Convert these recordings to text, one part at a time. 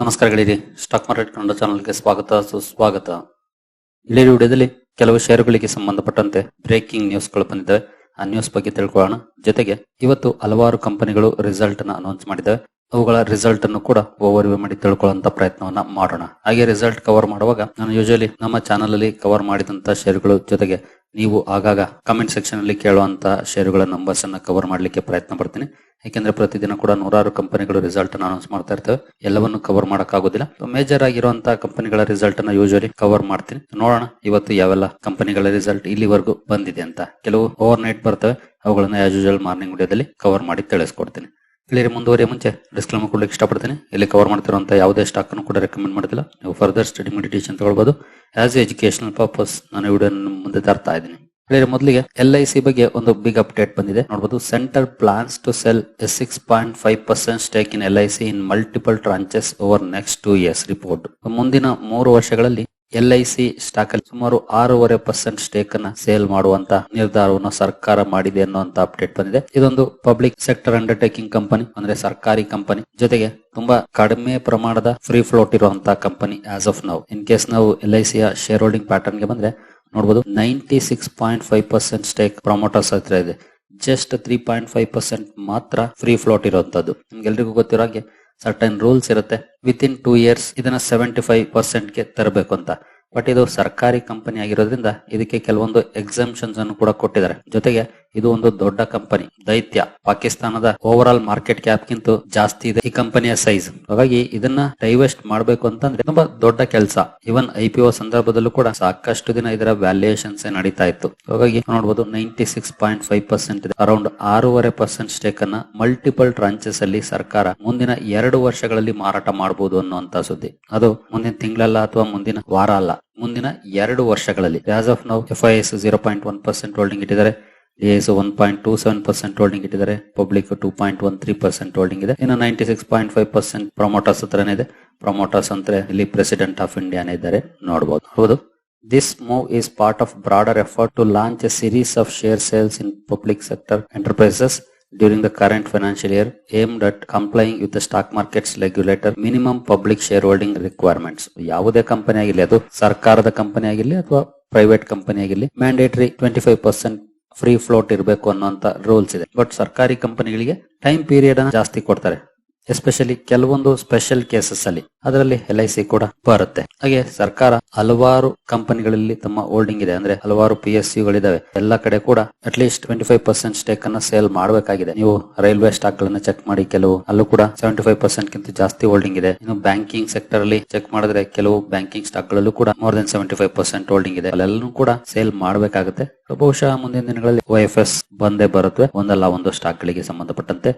ನಮಸ್ಕಾರಗಳಿರಿ stock market Kannada ಚಾನಲ್ಗೆ ಸ್ವಾಗತ, ಸುಸ್ವಾಗತ. ಇಡೀ ವಿಡಿಯೋದಲ್ಲಿ ಕೆಲವು ಷೇರುಗಳಿಗೆ ಸಂಬಂಧಪಟ್ಟಂತೆ ಬ್ರೇಕಿಂಗ್ ನ್ಯೂಸ್ಗಳು ಬಂದಿದ್ದಾವೆ. ಆ ನ್ಯೂಸ್ ಬಗ್ಗೆ ತಿಳ್ಕೊಳ್ಳೋಣ. ಜೊತೆಗೆ ಇವತ್ತು ಹಲವಾರು ಕಂಪನಿಗಳು ರಿಸಲ್ಟ್ ಅನ್ನ ಅನೌನ್ಸ್ ಮಾಡಿದ್ದಾವೆ. ಅವುಗಳ ರಿಸಲ್ಟ್ ಅನ್ನು ಕೂಡ ಓವರ್ ವ್ಯೂ ಮಾಡಿ ತಿಳ್ಕೊಳ್ಳುವಂತ ಪ್ರಯತ್ನವನ್ನ ಮಾಡೋಣ. ಹಾಗೆ ರಿಸಲ್ಟ್ ಕವರ್ ಮಾಡುವಾಗ ನಾನು ಯೂಶಲಿ ನಮ್ಮ ಚಾನಲ್ ಅಲ್ಲಿ ಕವರ್ ಮಾಡಿದಂತ ಷೇರುಗಳು ಜೊತೆಗೆ ನೀವು ಆಗಾಗ ಕಮೆಂಟ್ ಸೆಕ್ಷನ್ ಅಲ್ಲಿ ಕೇಳುವಂತ ಷೇರುಗಳ ನಂಬರ್ಸ್ ಅನ್ನ ಕವರ್ ಮಾಡ್ಲಿಕ್ಕೆ ಪ್ರಯತ್ನ ಪಡ್ತೀನಿ. ಯಾಕೆಂದ್ರೆ ಪ್ರತಿದಿನ ಕೂಡ ನೂರಾರು ಕಂಪನಿಗಳು ರಿಸಲ್ಟ್ ಅನ್ನು ಅನೌನ್ಸ್ ಮಾಡ್ತಾ ಇರ್ತವೆ. ಎಲ್ಲವನ್ನು ಕವರ್ ಆಗೋದಿಲ್ಲ ಮೇಜರ್ ಆಗಿರುವಂತಹ ಕಂಪನಿಗಳ ರಿಸಲ್ಟ್ ಅನ್ನ ಯೂಶಲಿ ಕವರ್ ಮಾಡ್ತೀನಿ. ನೋಡೋಣ ಇವತ್ತು ಯಾವೆಲ್ಲ ಕಂಪನಿಗಳ ರಿಸಲ್ಟ್ ಇಲ್ಲಿವರೆಗೂ ಬಂದಿದೆ ಅಂತ. ಕೆಲವು ಓವರ್ ನೈಟ್ ಬರ್ತವೆ. ಅವುಗಳನ್ನ ಆಸ್ ಯೂಶಲ್ ಮಾರ್ನಿಂಗ್ ವಿಡಿಯೋದಲ್ಲಿ ಕವರ್ ಮಾಡಿ ತಿಳಿಸ್ಕೊಡ್ತೀನಿ. ಇಲ್ಲಿ ಮುಂದುವರಿಯ ಮುಂಚೆ ಡಿಸ್ಕ್ಲೇಮರ್ ಕೊಡ್ಲಿಕ್ಕೆ ಇಷ್ಟಪಡ್ತೀನಿ. ಇಲ್ಲಿ ಕವರ್ ಮಾಡ್ತಿರುವಂತಹ ಯಾವುದೇ ಸ್ಟಾಕ್ ಅನ್ನು ಕೂಡ ರೆಕಮೆಂಡ್ ಮಾಡ್ತಿಲ್ಲ ನೀವು ಫರ್ದರ್ ಸ್ಟಡಿ ಮೆಡಿಟೇಷನ್ ತಗೊಳ್ಬಹುದು ಆಸ್ ಎಜುಕೇಶನಲ್ ಪರ್ಪಸ್ ನಾನು ವಿಡಿಯೋ ಮುಂದೆ ತರ್ತಾ ಇದ್ದೀನಿ. ಇಲ್ಲಿ ಮೊದಲಿಗೆ ಎಲ್ ಐ ಸಿ ಬಗ್ಗೆ ಒಂದು ಬಿಗ್ ಅಪ್ಡೇಟ್ ಬಂದಿದೆ. ನೋಡಬಹುದು centre plans to sell six point five percent stake in L I C in multiple tranches over next two years report ಮುಂದಿನ ಮೂರು ವರ್ಷಗಳಲ್ಲಿ ಎಲ್ ಐ ಸಿ ಸ್ಟಾಕ್ ಅಲ್ಲಿ ಸುಮಾರು ಆರೂವರೆ ಪರ್ಸೆಂಟ್ ಸ್ಟೇಕ್ ಅನ್ನ ಸೇಲ್ ಮಾಡುವಂತ ನಿರ್ಧಾರವನ್ನು ಸರ್ಕಾರ ಮಾಡಿದೆ ಅನ್ನುವಂತ ಅಪ್ಡೇಟ್ ಬಂದಿದೆ. ಇದೊಂದು ಪಬ್ಲಿಕ್ ಸೆಕ್ಟರ್ ಅಂಡರ್ಟೇಕಿಂಗ್ ಕಂಪನಿ ಅಂದ್ರೆ ಸರ್ಕಾರಿ ಕಂಪನಿ ಜೊತೆಗೆ ತುಂಬಾ ಕಡಿಮೆ ಪ್ರಮಾಣದ ಫ್ರೀ ಫ್ಲೋಟ್ ಇರುವಂತಹ company as of now in case ನಾವು ಎಲ್ ಐ ಶೇರ್ ಹೋಲ್ಡಿಂಗ್ ಪ್ಯಾಟರ್ನ್ಗೆ ಬಂದ್ರೆ ನೋಡಬಹುದು ninety six point five percent stake promoters ಹತ್ರ ಇದೆ. Just three point five percent ಮಾತ್ರ ಫ್ರೀ ಫ್ಲೋಟ್ ಇರುವಂತದ್ದು. ನಿಮ್ಗೆಲ್ರಿಗೂ ಗೊತ್ತಿರೋ ಹಾಗೆ ಸರ್ಟನ್ ರೂಲ್ಸ್ ಇರುತ್ತೆ. ವಿತ್ ಇನ್ ಟೂ ಇಯರ್ಸ್ ಇದನ್ನ ಸೆವೆಂಟಿ ಫೈವ್ ಪರ್ಸೆಂಟ್ಗೆ ತರಬೇಕು ಅಂತ. ಬಟ್ ಇದು ಸರ್ಕಾರಿ ಕಂಪನಿ ಆಗಿರೋದ್ರಿಂದ ಇದಕ್ಕೆ ಕೆಲವೊಂದು ಎಕ್ಸಾಮ್ಷನ್ಸ್ ಅನ್ನು ಕೂಡ ಕೊಟ್ಟಿದ್ದಾರೆ. ಜೊತೆಗೆ ಇದು ಒಂದು ದೊಡ್ಡ ಕಂಪನಿ, ದೈತ್ಯ. ಪಾಕಿಸ್ತಾನದ ಓವರ್ ಆಲ್ ಮಾರ್ಕೆಟ್ ಕ್ಯಾಪ್ ಗಿಂತ ಜಾಸ್ತಿ ಇದೆ ಈ ಕಂಪನಿಯ ಸೈಜ್ ಹಾಗಾಗಿ ಇದನ್ನ ಡೈವೆಸ್ಟ್ ಮಾಡಬೇಕು ಅಂತಂದ್ರೆ ತುಂಬಾ ದೊಡ್ಡ ಕೆಲಸ. ಇವನ್ ಐ ಸಂದರ್ಭದಲ್ಲೂ ಕೂಡ ಸಾಕಷ್ಟು ದಿನ ಇದರ ವ್ಯಾಲ್ಯೂಯೇಷನ್ಸ್ ನಡೀತಾ ಇತ್ತು. ಹಾಗಾಗಿ ನೋಡಬಹುದು ninety six point five percent around ಆರೂವರೆ ಪರ್ಸೆಂಟ್ ಸ್ಟೇಕ್ ಅನ್ನ ಮಲ್ಟಿಪಲ್ ಟ್ರಾಂಚಸ್ ಅಲ್ಲಿ ಸರ್ಕಾರ ಮುಂದಿನ ಎರಡು ವರ್ಷಗಳಲ್ಲಿ ಮಾರಾಟ ಮಾಡಬಹುದು ಅನ್ನುವಂತ ಸುದ್ದಿ. ಅದು ಮುಂದಿನ ತಿಂಗಳಲ್ಲ ಅಥವಾ ಮುಂದಿನ ವಾರ ಅಲ್ಲ, ಮುಂದಿನ ಎರಡು ವರ್ಷಗಳಲ್ಲಿ. As of now F I S zero point one percent holding ಇಟ್ಟಿದ್ದಾರೆ. D S one point two seven percent holding ಇಟ್ಟಿದ್ದಾರೆ. Public two point one three percent holding ಇದೆ. ಇನ್ನು ninety six point five percent promoters ಹತ್ರನೇ ಇದೆ. Promoters ಅಂದ್ರೆ ಇಲ್ಲಿ president of ಇಂಡಿಯಾನೇ ಇದ್ದಾರೆ. ನೋಡಬಹುದು ಹೌದು. This move is part of broader effort to launch a series of share sales in public sector enterprises during current current year year, aimed complying complying with stock markets regulator minimum public share holding requirements ಯಾವುದೇ company ಆಗಿರಲಿ, ಅದು ಸರ್ಕಾರದ company ಆಗಿರಲಿ ಅಥವಾ private company ಆಗಿರಲಿ mandatory twenty five percent free float ಇರಬೇಕು ಅನ್ನೋಂತ rules ಇದೆ. ಬಟ್ ಸರ್ಕಾರಿ ಕಂಪನಿಗಳಿಗೆ ಟೈಮ್ ಪೀರಿಯಡ್ ಅನ್ನ ಜಾಸ್ತಿ ಕೊಡ್ತಾರೆ. ಎಸ್ಪೆಷಲಿ ಕೆಲವೊಂದು ಸ್ಪೆಷಲ್ ಕೇಸಸ್ ಅಲ್ಲಿ. ಅದರಲ್ಲಿ ಎಲ್ ಐ ಸಿ ಕೂಡ ಬರುತ್ತೆ. ಹಾಗೆ ಸರ್ಕಾರ ಹಲವಾರು ಕಂಪನಿಗಳಲ್ಲಿ ತಮ್ಮ ಹೋಲ್ಡಿಂಗ್ ಇದೆ. ಅಂದ್ರೆ ಹಲವಾರು ಪಿ ಎಸ್ ಇದಾವೆ ಎಲ್ಲ ಕಡೆ ಕೂಡ at least twenty five percent stake ಅನ್ನ ಸೇಲ್ ಮಾಡಬೇಕಾಗಿದೆ. ನೀವು ರೈಲ್ವೆ ಸ್ಟಾಕ್ ಗಳನ್ನ ಚೆಕ್ ಮಾಡಿ ಕೆಲವು, ಅಲ್ಲೂ ಕೂಡ ಸೆವೆಂಟಿ ಫೈವ್ ಪರ್ಸೆಂಟ್ ಗಿಂತ ಜಾಸ್ತಿ ಹೋಲ್ಡಿಂಗ್ ಇದೆ. ಇನ್ನು ಬ್ಯಾಂಕಿಂಗ್ ಸೆಕ್ಟರ್ ಅಲ್ಲಿ ಚೆಕ್ ಮಾಡಿದ್ರೆ ಕೆಲವು ಬ್ಯಾಂಕಿಂಗ್ ಸ್ಟಾಕ್ ಗಳಲ್ಲೂ ಕೂಡ more than seventy five percent holding ಇದೆ. ಅಲ್ಲೆಲ್ಲೂ ಕೂಡ ಸೇಲ್ ಮಾಡಬೇಕಾಗುತ್ತೆ. ಬಹುಶಃ ಮುಂದಿನ ದಿನಗಳಲ್ಲಿ ಒ ಎಫ್ ಎಸ್ ಬಂದೇ ಬರುತ್ತೆ. ಒಂದಲ್ಲ ಒಂದು ಸ್ಟಾಕ್ ಗಳಿಗೆ ಸಂಬಂಧಪಟ್ಟಂತೆ.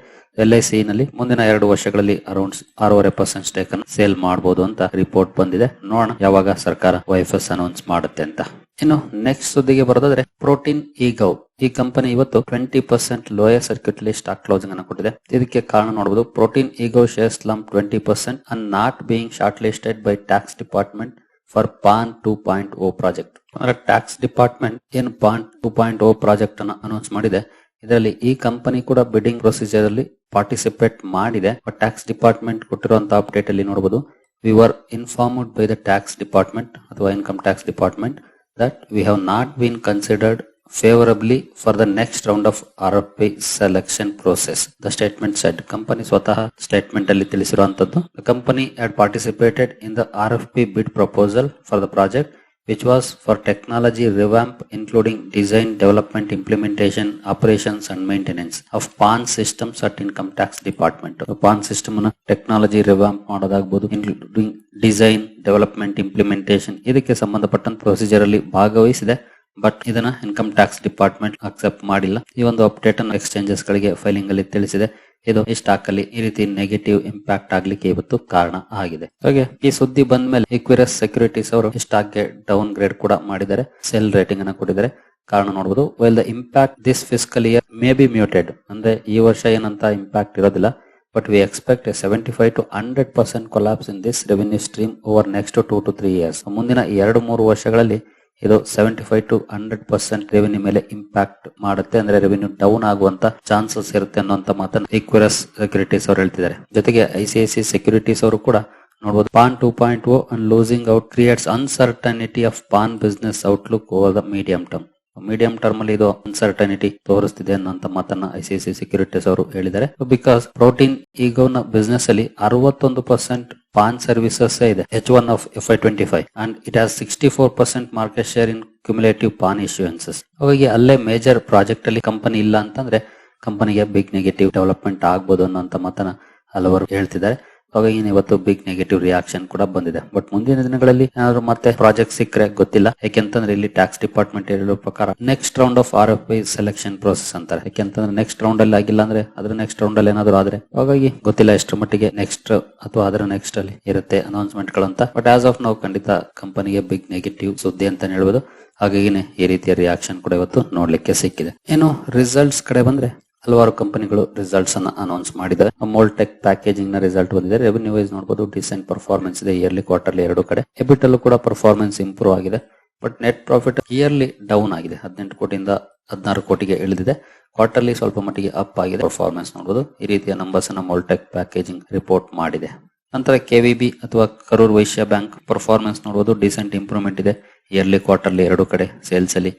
ಎಲ್ ಐ ಸಿ ನಲ್ಲಿ ಮುಂದಿನ ಎರಡು ವರ್ಷಗಳಲ್ಲಿ ಅರೌಂಡ್ ಆರೂವರೆ ಪರ್ಸೆಂಟ್ ಸ್ಟೇಕ್ ಅನ್ನು ಸೇಲ್ ಮಾಡಬಹುದು ಅಂತ ರಿಪೋರ್ಟ್ ಬಂದಿದೆ. ನೋಡೋಣ ಯಾವಾಗ ಸರ್ಕಾರ ವೈಫ್ ಎಫ್ ಎಸ್ ಅನೌನ್ಸ್ ಮಾಡುತ್ತೆ ಅಂತ. ಇನ್ನು ನೆಕ್ಸ್ಟ್ ಸುದ್ದಿಗೆ ಬರೋದಾದ್ರೆ ಪ್ರೋಟೀನ್ ಈಗೌ ಈ ಕಂಪನಿ ಇವತ್ತು ಟ್ವೆಂಟಿ ಪರ್ಸೆಂಟ್ ಲೋಯರ್ ಸರ್ಕ್ಯೂಟ್ ಲಿ ಸ್ಟಾಕ್ ಕ್ಲೋಸಿಂಗ್ ಅನ್ನು ಕೊಟ್ಟಿದೆ. ಇದಕ್ಕೆ ಕಾರಣ ನೋಡಬಹುದು Protean eGov share slump twenty percent and not being shortlisted by tax department for PAN two point O project ಅಂದ್ರೆ ಟ್ಯಾಕ್ಸ್ ಡಿಪಾರ್ಟ್ಮೆಂಟ್ ಏನು PAN two point O project ಅನ್ನು announce ಮಾಡಿದೆ. ಇದರಲ್ಲಿ ಈ ಕಂಪನಿ ಕೂಡ ಬಿಡ್ಡಿಂಗ್ ಪ್ರೊಸೀಜರ್ ಅಲ್ಲಿ ಪಾರ್ಟಿಸಿಪೇಟ್ ಮಾಡಿದೆ. Tax department ಕೊಟ್ಟಿರುವಂತಹ ಅಪ್ಡೇಟ್ ಅಲ್ಲಿ ನೋಡಬಹುದು we were informed by the tax department ಅಥವಾ income tax department that we have not been considered favourably for the next round of R F P selection process the statement said company ಸ್ವತಃ statement ಅಲ್ಲಿ ತಿಳಿಸಿರುವಂತದ್ದು. Company had participated in the R F P bid proposal for the project which was for technology revamp including design, development, implementation, operations and maintenance of PAN systems at income tax department. So, PAN system na technology revamp including including design development implementation ಇದಕ್ಕೆ ಸಂಬಂಧಪಟ್ಟಂತ procedure ಅಲ್ಲಿ ಭಾಗವಹಿಸಿದೆ but ಇದನ್ನ income tax department accept ಮಾಡಿಲ್ಲ ಈ ಒಂದು update ಅನ್ನು exchanges ಗಳಿಗೆ ಫೈಲಿಂಗ್ ಅಲ್ಲಿ ತಿಳಿಸಿದೆ ಇದು ಈ ಸ್ಟಾಕ್ ಅಲ್ಲಿ ಈ ರೀತಿ ನೆಗೆಟಿವ್ ಇಂಪ್ಯಾಕ್ಟ್ ಆಗ್ಲಿಕ್ಕೆ ಇವತ್ತು ಕಾರಣ ಆಗಿದೆ. ಹಾಗೆ ಈ ಸುದ್ದಿ ಬಂದ ಮೇಲೆ ಇಕ್ವಿರಸ್ ಸೆಕ್ಯೂರಿಟೀಸ್ ಅವರು ಈ ಸ್ಟಾಕ್ಗೆ ಡೌನ್ ಗ್ರೇಡ್ ಕೂಡ ಮಾಡಿದ್ದಾರೆ ಸೆಲ್ ರೇಟಿಂಗ್ ಅನ್ನು ಕೊಟ್ಟಿದ್ದಾರೆ. ಕಾರಣ ನೋಡಬಹುದು well the impact this fiscal year may be muted ಅಂದ್ರೆ ಈ ವರ್ಷ ಏನಂತ ಇಂಪ್ಯಾಕ್ಟ್ ಇರೋದಿಲ್ಲ. But we expect seventy five to hundred percent collapse in this revenue stream over next two to three years ಮುಂದಿನ ಎರಡು, ಮೂರು ವರ್ಷಗಳಲ್ಲಿ ಇದು seventy five to hundred percent revenue ಮೇಲೆ ಇಂಪ್ಯಾಕ್ಟ್ ಮಾಡುತ್ತೆ. ಅಂದ್ರೆ ರೆವೆನ್ಯೂ ಡೌನ್ ಆಗುವಂತ ಚಾನ್ಸಸ್ ಇರುತ್ತೆ ಅನ್ನುವಂತ ಮಾತನ್ನ ಈಕ್ವರಸ್ ಸೆಕ್ಯೂರಿಟೀಸ್ ಅವರು ಹೇಳ್ತಿದ್ದಾರೆ. ಜೊತೆಗೆ ಐ ಸಿ ಸೆಕ್ಯೂರಿಟೀಸ್ ಅವರು ಕೂಡ ನೋಡಬಹುದು PAN two point O and losing out creates uncertainty of PAN business outlook over the medium term medium term ಅಲ್ಲಿ ಇದು ಅನ್ಸರ್ಟನಿಟಿ ತೋರಿಸ್ತಿದೆ ಅನ್ನುವಂತ ಮಾತನ್ನ ಐಸಿಐಸಿ ಸೆಕ್ಯೂರಿಟೀಸ್ ಅವರು ಹೇಳಿದ್ದಾರೆ. ಬಿಕಾಸ್ ಪ್ರೋಟೀನ್ ಈಗೋನ ಬಿಸ್ನೆಸ್ ಅಲ್ಲಿ ಅರವತ್ತೊಂದು ಪರ್ಸೆಂಟ್ ಪಾನ್ ಸರ್ವಿಸಸ್ ಇದೆ H one of F I twenty five and it has sixty four percent market share in cumulative PAN issuances ಅವಾಗ ಅಲ್ಲೇ ಮೇಜರ್ ಪ್ರಾಜೆಕ್ಟ್ ಅಲ್ಲಿ ಕಂಪನಿ ಇಲ್ಲ ಅಂತಂದ್ರೆ ಕಂಪನಿಗೆ ಬಿಗ್ ನೆಗೆಟಿವ್ ಡೆವಲಪ್ಮೆಂಟ್ ಆಗ್ಬೋದು ಅನ್ನೋಂತ ಮಾತನ್ನ ಹಲವರು ಹೇಳ್ತಿದ್ದಾರೆ. ಹಾಗಾಗಿ ಇವತ್ತು ಬಿಗ್ ನೆಗೆಟಿವ್ ರಿಯಾಕ್ಷನ್ ಕೂಡ ಬಂದಿದೆ. ಬಟ್ ಮುಂದಿನ ದಿನಗಳಲ್ಲಿ ಏನಾದ್ರು ಮತ್ತೆ ಪ್ರಾಜೆಕ್ಟ್ ಸಿಕ್ಕರೆ ಗೊತ್ತಿಲ್ಲ. ಯಾಕೆಂತಂದ್ರೆ ಇಲ್ಲಿ ಟ್ಯಾಕ್ಸ್ ಡಿಪಾರ್ಟ್ಮೆಂಟ್ ಹೇಳಿರೋ ಪ್ರಕಾರ next round of R F I selection process ಅಂತಾರೆ. ಯಾಕೆಂತಂದ್ರೆ ನೆಕ್ಸ್ಟ್ ರೌಂಡ್ ಅಲ್ಲಿ ಆಗಿಲ್ಲ ಅಂದ್ರೆ ಅದ್ರ ನೆಕ್ಸ್ಟ್ ರೌಂಡ್ ಅಲ್ಲಿ ಏನಾದ್ರು ಆದ್ರೆ ಹಾಗಾಗಿ ಗೊತ್ತಿಲ್ಲ ಎಷ್ಟು ಮಟ್ಟಿಗೆ ನೆಕ್ಸ್ಟ್ ಅಥವಾ ಅದರ ನೆಕ್ಸ್ಟ್ ಅಲ್ಲಿ ಇರುತ್ತೆ ಅನೌನ್ಸ್ಮೆಂಟ್ ಗಳಂತ. ಬಟ್ ಆಸ್ ಆಫ್ ನಾವು ಖಂಡಿತ ಕಂಪನಿಗೆ ಬಿಗ್ ನೆಗೆಟಿವ್ ಸುದ್ದಿ ಅಂತ ಹೇಳ್ಬೋದು. ಹಾಗಾಗಿನೇ ಈ ರೀತಿಯ ರಿಯಾಕ್ಷನ್ ಕೂಡ ಇವತ್ತು ನೋಡ್ಲಿಕ್ಕೆ ಸಿಕ್ಕಿದೆ. ಏನು ರಿಸಲ್ಟ್ಸ್ ಕಡೆ ಬಂದ್ರೆ ಹಲವಾರು ಕಂಪನಿಗಳು ರಿಸಲ್ಟ್ಸ್ ಅನ್ನ ಅನೌನ್ಸ್ ಮಾಡಿದ್ದಾರೆ ಮೋಲ್ಟೆಕ್ ಪ್ಯಾಕೇಜಿಂಗ್ನ ರಿಸಲ್ಟ್ ಬಂದಿದೆ. ರೆವೆನ್ಯೂ ವೈಸ್ ನೋಡಬಹುದು ಡಿಸೆಂಟ್ ಪರ್ಫಾರ್ಮೆನ್ಸ್ ಇದೆ ಇಯರ್ಲಿ ಕ್ವಾರ್ಟರ್ಲಿ ಎರಡು ಕಡೆ. ಎಬಿಟ್ ಅಲ್ಲೂ ಕೂಡ ಪರ್ಫಾರ್ಮೆನ್ಸ್ ಇಂಪ್ರೂವ್ ಆಗಿದೆ. But net profit yearly down ಆಗಿದೆ. ಹದಿನೆಂಟು ಕೋಟಿಯಿಂದ ಹದಿನಾರು ಕೋಟಿಗೆ ಇಳಿದಿದೆ. ಕ್ವಾರ್ಟರ್ಲಿ ಸ್ವಲ್ಪ ಮಟ್ಟಿಗೆ ಅಪ್ ಆಗಿದೆ. ಪರ್ಫಾರ್ಮೆನ್ಸ್ ನೋಡಬಹುದು ಈ ರೀತಿಯ ನಂಬರ್ಸ್ ಅನ್ನ ಮೋಲ್ಟೆಕ್ ಪ್ಯಾಕೇಜಿಂಗ್ ರಿಪೋರ್ಟ್ ಮಾಡಿದೆ. ನಂತರ ಕೆವಿಬಿ ಅಥವಾ ಕರೂರ್ ವೈಶ್ಯ ಬ್ಯಾಂಕ್ ಪರ್ಫಾರ್ಮೆನ್ಸ್ ನೋಡಬಹುದು ಡಿಸೆಂಟ್ ಇಂಪ್ರೂವ್ಮೆಂಟ್ ಇದೆ. ಇಯರ್ಲಿ ಕ್ವಾರ್ಟರ್ಲಿ ಎರಡು ಕಡೆ ಸೇಲ್ಸ್ ಅಲ್ಲಿ.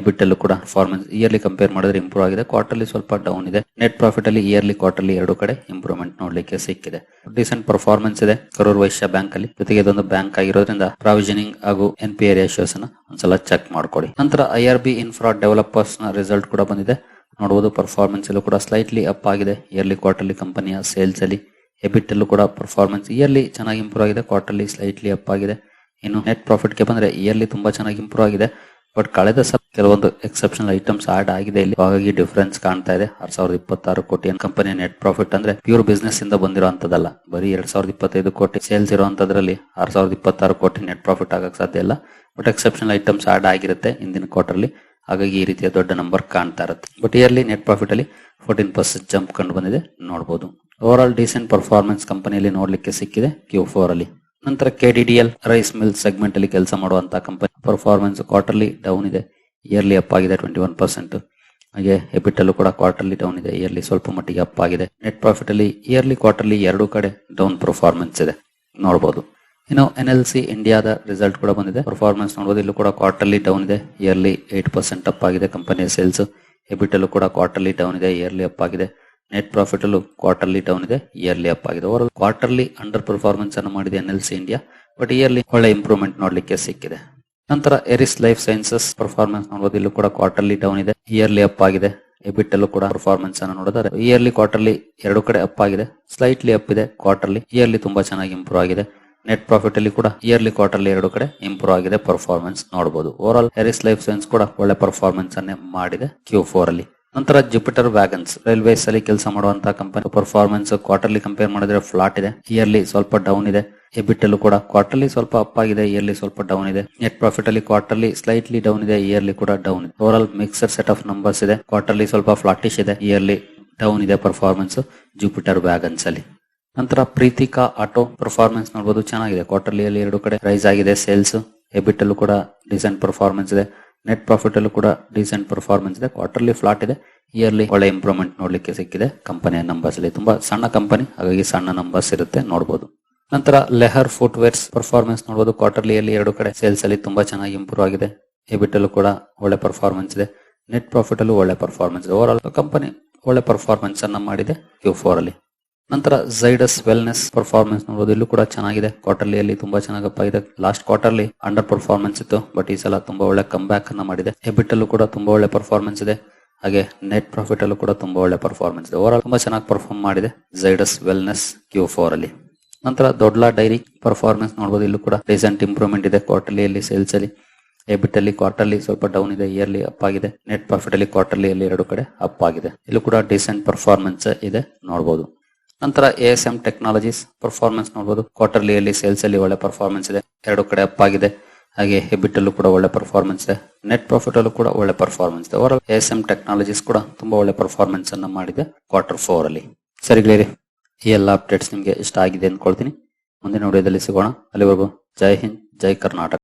ಎಬಿಟ್ ಅಲ್ಲೂ ಕೂಡ ಪರ್ಫಾರ್ಮೆನ್ಸ್ ಇಯರ್ಲಿ ಕಂಪೇರ್ ಮಾಡಿದ್ರೆ ಇಂಪ್ರೂವ್ ಆಗಿದೆ. ಕ್ವಾರ್ಟರ್ಲಿ ಸ್ವಲ್ಪ ಡೌನ್ ಇದೆ. ನೆಟ್ ಪ್ರಾಫಿಟ್ ಅಲ್ಲಿ ಇಯರ್ಲಿ ಕ್ವಾರ್ಟರ್ಲಿ ಎರಡು ಕಡೆ ಇಂಪ್ರೂವ್ಮೆಂಟ್ ನೋಡ್ಲಿಕ್ಕೆ ಸಿಕ್ಕಿದೆ. ಡಿಸೆಂಟ್ ಪರ್ಫಾರ್ಮೆನ್ಸ್ ಇದೆ ಕರೂರ್ ವೈಶ್ಯ ಬ್ಯಾಂಕ್ ಅಲ್ಲಿ. ಜೊತೆಗೆ ಇದೊಂದು ಬ್ಯಾಂಕ್ ಆಗಿರೋದ್ರಿಂದ ಪ್ರಾವಿಷನಿಂಗ್ ಹಾಗೂ ಎನ್ ಪಿ ರೇಷಿಯೋಸ್ ಅನ್ನ ಒಂದ್ಸಲ ಚೆಕ್ ಮಾಡ್ಕೊಡಿ. ನಂತರ ಐ ಆರ್ ಬಿ ಇನ್ಫ್ರಾ ಡೆವಲಪರ್ಸ್ನ ರಿಸಲ್ಟ್ ಕೂಡ ಬಂದಿದೆ. ನೋಡಬಹುದು ಪರ್ಫಾರ್ಮೆನ್ಸ್ ಅಲ್ಲೂ ಕೂಡ ಸ್ಲೈಟ್ಲಿ ಅಪ್ ಆಗಿದೆ. ಇಯರ್ಲಿ ಕ್ವಾರ್ಟರ್ಲಿ ಕಂಪನಿಯ ಸೇಲ್ಸ್ ಅಲ್ಲಿ ಎಬಿಟ್ ಅಲ್ಲೂ ಕೂಡ ಪರ್ಫಾರ್ಮೆನ್ಸ್ ಇಯರ್ಲಿ ಚೆನ್ನಾಗಿ ಇಂಪ್ರೂವ್ ಆಗಿದೆ. ಕ್ವಾರ್ಟರ್ಲಿ ಸ್ಲೈಟ್ಲಿ ಅಪ್ ಆಗಿದೆ. ಇನ್ನು ನೆಟ್ ಪ್ರಾಫಿಟ್ಗೆ ಬಂದ್ರೆ ಇಯರ್ಲಿ ತುಂಬಾ ಚೆನ್ನಾಗಿ ಇಂಪ್ರೂವ್ ಆಗಿದೆ. ಬಟ್ ಕಳೆದ ಸಪ್, ಕೆಲವೊಂದು ಎಕ್ಸೆಪ್ಷನಲ್ ಐಟಮ್ಸ್ ಆಡ್ ಆಗಿದೆ ಇಲ್ಲಿ. ಹಾಗಾಗಿ ಡಿಫರೆನ್ಸ್ ಕಾಣ್ತಾ ಇದೆ. ಆರ್ ಸಾವಿರದ ಇಪ್ಪತ್ತಾರು ಕೋಟಿ ಕಂಪನಿಯ ನೆಟ್ ಪ್ರಾಫಿಟ್ ಅಂದ್ರೆ ಪ್ಯೂರ್ ಬಿಸ್ನೆಸ್ ಇಂದ ಬಂದಿರುವಂತದಲ್ಲ ಬರೀ ಎರಡ್ ಸಾವಿರದ ಇಪ್ಪತ್ತೈದು ಕೋಟಿ ಸೇಲ್ಸ್ ಇರುವಂತದ್ರಲ್ಲಿ ಆರ್ ಸಾವಿರದ ಇಪ್ಪತ್ತಾರು ಕೋಟಿ ನೆಟ್ ಪ್ರಾಫಿಟ್ ಆಗಕ್ ಸಾಧ್ಯ ಇಲ್ಲ. ಬಟ್ ಎಕ್ಸೆಪ್ಷನಲ್ ಐಟಮ್ಸ್ ಆಡ್ ಆಗಿರುತ್ತೆ ಇಂದಿನ ಕ್ವಾರ್ಟರ್ಲಿ ಹಾಗಾಗಿ ಈ ರೀತಿಯ ದೊಡ್ಡ ನಂಬರ್ ಕಾಣ್ತಾ ಇರುತ್ತೆ. ಬಟ್ ಇಯರ್ಲಿ ನೆಟ್ ಪ್ರಾಫಿಟ್ ಅಲ್ಲಿ ಫೋರ್ಟೀನ್ ಪರ್ಸೆಂಟ್ ಜಂಪ್ ಕಂಡು ಬಂದಿದೆ. ನೋಡಬಹುದು ಓವರ್ ಆಲ್ ಡಿಸೆಂಟ್ ಪರ್ಫಾರ್ಮೆನ್ಸ್ ಕಂಪನಿಯಲ್ಲಿ ನೋಡ್ಲಿಕ್ಕೆ ಸಿಕ್ಕಿದೆ. ಕ್ಯೂ ಫೋರ್ ಅಲ್ಲಿ. ನಂತರ ಕೆಡಿಡಿಎಲ್ ರೈಸ್ ಮಿಲ್ ಸೆಗ್ಮೆಂಟ್ ಅಲ್ಲಿ ಕೆಲಸ ಮಾಡುವಂತಹ ಕಂಪನಿ ಪರ್ಫಾರ್ಮೆನ್ಸ್ ಕ್ವಾರ್ಟರ್ಲಿ ಡೌನ್ ಇದೆ. ಇಯರ್ಲಿ ಅಪ್ ಆಗಿದೆ ಟ್ವೆಂಟಿ ಒನ್ ಪರ್ಸೆಂಟ್ ಹಾಗೆ ಎಬಿಟ್ ಅಲ್ಲೂ ಕೂಡ ಕ್ವಾರ್ಟರ್ಲಿ ಡೌನ್ ಇದೆ. ಇಯರ್ಲಿ ಸ್ವಲ್ಪ ಮಟ್ಟಿಗೆ ಅಪ್ ಆಗಿದೆ. ನೆಟ್ ಪ್ರಾಫಿಟ್ ಅಲ್ಲಿ ಇಯರ್ಲಿ ಕ್ವಾರ್ಟರ್ಲಿ ಎರಡು ಕಡೆ ಡೌನ್ ಪರ್ಫಾರ್ಮೆನ್ಸ್ ಇದೆ. ನೋಡಬಹುದು ಇನ್ನು ಎನ್ ಎಲ್ ಸಿ ಇಂಡಿಯಾದ ರಿಸಲ್ಟ್ ಕೂಡ ಬಂದಿದೆ. ಪರ್ಫಾರ್ಮೆನ್ಸ್ ನೋಡಬಹುದು ಇಲ್ಲೂ ಕೂಡ ಕ್ವಾರ್ಟರ್ಲಿ ಡೌನ್ ಇದೆ. ಇಯರ್ಲಿ ಏಟ್ ಪರ್ಸೆಂಟ್ ಅಪ್ ಆಗಿದೆ ಕಂಪನಿಯ ಸೇಲ್ಸ್ ಎಬಿಟ್ ಅಲ್ಲೂ ಕೂಡ ಕ್ವಾರ್ಟರ್ಲಿ ಡೌನ್ ಇದೆ. ಇಯರ್ಲಿ ಅಪ್ ಆಗಿದೆ. ನೆಟ್ ಪ್ರಾಫಿಟ್ ಅಲ್ಲೂ ಕ್ವಾರ್ಟರ್ಲಿ ಡೌನ್ ಇದೆ ಇಯರ್ಲಿ ಅಪ್ ಆಗಿದೆ. ಅವರು ಕ್ವಾರ್ಟರ್ಲಿ ಅಂಡರ್ ಪರ್ಫಾರ್ಮೆನ್ಸ್ ಅನ್ನು ಮಾಡಿದೆ N L C India but yearly ಒಳ್ಳೆ ಇಂಪ್ರೂವ್ಮೆಂಟ್ ನೋಡ್ಲಿಕ್ಕೆ ಸಿಕ್ಕಿದೆ. ನಂತರ ಎರಿಸ್ ಲೈಫ್ ಸೈನ್ಸಸ್ ಪರ್ಫಾರ್ಮೆನ್ಸ್ ನೋಡಬಹುದು ಇಲ್ಲೂ ಕೂಡ ಕ್ವಾರ್ಟರ್ಲಿ ಡೌನ್ ಇದೆ ಇಯರ್ಲಿ ಅಪ್ ಆಗಿದೆ. ಎಬಿಟ್ ಅಲ್ಲೂ ಕೂಡ ಪರ್ಫಾರ್ಮೆನ್ಸ್ ಅನ್ನು ನೋಡಿದ್ರೆ ಇಯರ್ಲಿ ಕ್ವಾರ್ಟರ್ಲಿ ಎರಡು ಕಡೆ ಅಪ್ ಆಗಿದೆ ಸ್ಲೈಟ್ಲಿ ಅಪ್ ಇದೆ ಕ್ವಾರ್ಟರ್ಲಿ ಇಯರ್ಲಿ ತುಂಬಾ ಚೆನ್ನಾಗಿ ಇಂಪ್ರೂವ್ ಆಗಿದೆ. ನೆಟ್ ಪ್ರಾಫಿಟ್ ಅಲ್ಲಿ ಕೂಡ ಇಯರ್ಲಿ ಕ್ವಾರ್ಟರ್ಲಿ ಎರಡು ಕಡೆ ಇಂಪ್ರೂವ್ ಆಗಿದೆ ಪರ್ಫಾರ್ಮೆನ್ಸ್ ನೋಡಬಹುದು ಓವರ್ ಆಲ್ ಹೆರಿಸ್ ಲೈಫ್ ಸೈನ್ಸ್ ಕೂಡ ಒಳ್ಳೆ ಪರ್ಫಾರ್ಮೆನ್ಸ್ ಅನ್ನೇ ಮಾಡಿದೆ ಕ್ಯೂ ಫೋರ್ ಅಲ್ಲಿ. ನಂತರ ಜುಪಿಟರ್ ವ್ಯಾಗನ್ಸ್ ರೈಲ್ವೇಸ್ ಅಲ್ಲಿ ಕೆಲಸ ಮಾಡುವಂತಹ ಕಂಪನಿ ಪರ್ಫಾರ್ಮೆನ್ಸ್ ಕ್ವಾರ್ಟರ್ಲಿ ಕಂಪೇರ್ ಮಾಡಿದ್ರೆ ಫ್ಲಾಟ್ ಇದೆ. ಇಯರ್ಲಿ ಸ್ವಲ್ಪ ಡೌನ್ ಇದೆ. ಎಬಿಟ್ ಅಲ್ಲೂ ಕೂಡ ಕ್ವಾರ್ಟರ್ಲಿ ಸ್ವಲ್ಪ ಅಪ್ ಆಗಿದೆ. ಇಯರ್ಲಿ ಸ್ವಲ್ಪ ಡೌನ್ ಇದೆ. ನೆಟ್ ಪ್ರಾಫಿಟ್ ಅಲ್ಲಿ ಕ್ವಾರ್ಟರ್ಲಿ ಸ್ಲೈಟ್ಲಿ ಡೌನ್ ಇದೆ. ಇಯರ್ಲಿ ಕೂಡ ಡೌನ್ ಇದೆ. Over mixed set of numbers ಇದೆ. ಕ್ವಾರ್ಟರ್ಲಿ ಸ್ವಲ್ಪ ಫ್ಲಾಟಿಶ್ ಇದೆ. ಇಯರ್ಲಿ ಡೌನ್ ಇದೆ ಪರ್ಫಾರ್ಮೆನ್ಸ್ ಜುಪಿಟರ್ ವ್ಯಾಗನ್ಸ್ ಅಲ್ಲಿ. ನಂತರ ಪ್ರೀತಿಕಾ ಆಟೋ ಪರ್ಫಾರ್ಮೆನ್ಸ್ ನೋಡಬಹುದು ಚೆನ್ನಾಗಿದೆ. ಕ್ವಾರ್ಟರ್ಲಿಯಲ್ಲಿ ಎರಡು ಕಡೆ ರೈಸ್ ಆಗಿದೆ. ಸೇಲ್ಸ್ ಎಬಿಟ್ ಅಲ್ಲೂ ಕೂಡ ಡಿಸೆಂಟ್ ಪರ್ಫಾರ್ಮೆನ್ಸ್ ಇದೆ. ನೆಟ್ ಪ್ರಾಫಿಟ್ ಅಲ್ಲೂ ಕೂಡ ಡೀಸೆಂಟ್ ಪರ್ಫಾರ್ಮೆನ್ಸ್ ಇದೆ. ಕ್ವಾರ್ಟರ್ಲಿ ಫ್ಲಾಟ್ ಇದೆ. ಇಯರ್ಲಿ ಒಳ್ಳೆ ಇಂಪ್ರೂವ್ಮೆಂಟ್ ನೋಡ್ಲಿಕ್ಕೆ ಸಿಕ್ಕಿದೆ. ಕಂಪನಿಯ ನಂಬರ್ಸ್ ಅಲ್ಲಿ ತುಂಬಾ ಸಣ್ಣ ಕಂಪನಿ ಹಾಗಾಗಿ ಸಣ್ಣ ನಂಬರ್ಸ್ ಇರುತ್ತೆ ನೋಡಬಹುದು ನಂತರ ಲೆಹರ್ ಫುಟ್ವೇರ್ಸ್ ಪರ್ಫಾರ್ಮೆನ್ಸ್ ನೋಡಬಹುದು ಕ್ವಾರ್ಟರ್ಲಿಯಲ್ಲಿ ಎರಡು ಕಡೆ ಸೇಲ್ಸ್ ಅಲ್ಲಿ ತುಂಬಾ ಚೆನ್ನಾಗಿ ಇಂಪ್ರೂವ್ ಆಗಿದೆ. ಎಬಿಟ್ ಅಲ್ಲೂ ಕೂಡ ಒಳ್ಳೆ ಪರ್ಫಾರ್ಮೆನ್ಸ್ ಇದೆ. ನೆಟ್ ಪ್ರಾಫಿಟ್ ಅಲ್ಲೂ ಒಳ್ಳೆ ಪರ್ಫಾರ್ಮೆನ್ಸ್ ಇದೆ. ಓವರ್ ಆಲ್ ಕಂಪನಿ ಒಳ್ಳೆ ಪರ್ಫಾರ್ಮೆನ್ಸ್ ಅನ್ನ ಮಾಡಿದೆ ಕ್ಯೂ ಫೋರ್ ಅಲ್ಲಿ. ನಂತರ ಝೈಡಸ್ ವೆಲ್ನೆಸ್ ಪರ್ಫಾರ್ಮೆನ್ಸ್ ನೋಡಬಹುದು ಇಲ್ಲೂ ಕೂಡ ಚೆನ್ನಾಗಿದೆ. ಕ್ವಾರ್ಟರ್ಲಿಯಲ್ಲಿ ತುಂಬಾ ಚೆನ್ನಾಗಪ್ಪ ಇದೆ. ಲಾಸ್ಟ್ ಕ್ವಾರ್ಟರ್ಲಿ ಅಂಡರ್ ಪರ್ಫಾರ್ಮೆನ್ಸ್ ಇತ್ತು. ಬಟ್ ಈ ಸಲ ತುಂಬಾ ಒಳ್ಳೆ ಕಮ್ ಬ್ಯಾಕ್ ಅನ್ನ ಮಾಡಿದೆ. ಹೆಬಿಟ್ ಅಲ್ಲೂ ಕೂಡ ತುಂಬಾ ಒಳ್ಳೆ ಪರ್ಫಾರ್ಮೆನ್ಸ್ ಇದೆ. ಹಾಗೆ ನೆಟ್ ಪ್ರಾಫಿಟ್ ಅಲ್ಲೂ ಕೂಡ ತುಂಬಾ ಒಳ್ಳೆ ಪರ್ಫಾರ್ಮೆನ್ಸ್ ಇದೆ. ಓವರ್ ತುಂಬಾ ಚೆನ್ನಾಗಿ ಪರ್ಫಾರ್ಮ್ ಮಾಡಿದೆ ಝೈಡಸ್ ವೆಲ್ನೆಸ್ ಕ್ಯೂ ಫೋರ್ ಅಲ್ಲಿ. ನಂತರ ದೊಡ್ಡ ಡೈರಿ ಪರ್ಫಾರ್ಮೆನ್ಸ್ ನೋಡಬಹುದು ಇಲ್ಲೂ ಕೂಡ ರೀಸೆಂಟ್ ಇಂಪ್ರೂವ್ಮೆಂಟ್ ಇದೆ. ಕ್ವಾರ್ಟರ್ಲಿಯಲ್ಲಿ ಸೇಲ್ಸ್ ಅಲ್ಲಿ. ಎಬಿಟ್ ಅಲ್ಲಿ ಕ್ವಾರ್ಟರ್ಲಿ ಸ್ವಲ್ಪ ಡೌನ್ ಇದೆ. ಇಯರ್ಲಿ ಅಪ್ ಆಗಿದೆ. ನೆಟ್ ಪ್ರಾಫಿಟ್ ಅಲ್ಲಿ ಕ್ವಾರ್ಟರ್ಲಿ ಅಲ್ಲಿ ಎರಡು ಕಡೆ ಅಪ್ ಆಗಿದೆ. ಇಲ್ಲೂ ಕೂಡ ಡಿಸೆಂಟ್ ಪರ್ಫಾರ್ಮೆನ್ಸ್ ಇದೆ. ನೋಡಬಹುದು ನಂತರ A S M Technologies performance ನೋಡಬಹುದು ಕ್ವಾರ್ಟರ್ಲಿಯಲ್ಲಿ ಸೇಲ್ಸ್ ಅಲ್ಲಿ ಒಳ್ಳೆ ಪರ್ಫಾರ್ಮೆನ್ಸ್ ಇದೆ. ಎರಡು ಕಡೆ ಅಪ್ ಆಗಿದೆ. ಹಾಗೆ ಹೆಬಿಟ್ ಅಲ್ಲೂ ಕೂಡ ಒಳ್ಳೆ ಪರ್ಫಾರ್ಮೆನ್ಸ್ ಇದೆ. ನೆಟ್ ಪ್ರಾಫಿಟ್ ಅಲ್ಲೂ ಕೂಡ ಒಳ್ಳೆ ಪರ್ಫಾರ್ಮೆನ್ಸ್ ಇದೆ. ಎ ಎಸ್ ಎಂ ಟೆಕ್ನಾಲಜೀಸ್ ಕೂಡ ತುಂಬಾ ಒಳ್ಳೆ ಪರ್ಫಾರ್ಮೆನ್ಸ್ ಅನ್ನ ಮಾಡಿದೆ ಕ್ವಾರ್ಟರ್ ಫೋರ್ ಅಲ್ಲಿ. ಸರಿ ಗೆಳೆಯರಿ, ಈ ಎಲ್ಲ ಅಪ್ಡೇಟ್ಸ್ ನಿಮಗೆ ಇಷ್ಟ ಆಗಿದೆ ಅಂದ್ಕೊಳ್ತೀನಿ. ಮುಂದಿನ ವಿಡಿಯೋದಲ್ಲಿ ಸಿಗೋಣ. ಅಲ್ಲಿವರೆಗೂ ಜೈ ಹಿಂದ್, ಜೈ ಕರ್ನಾಟಕ.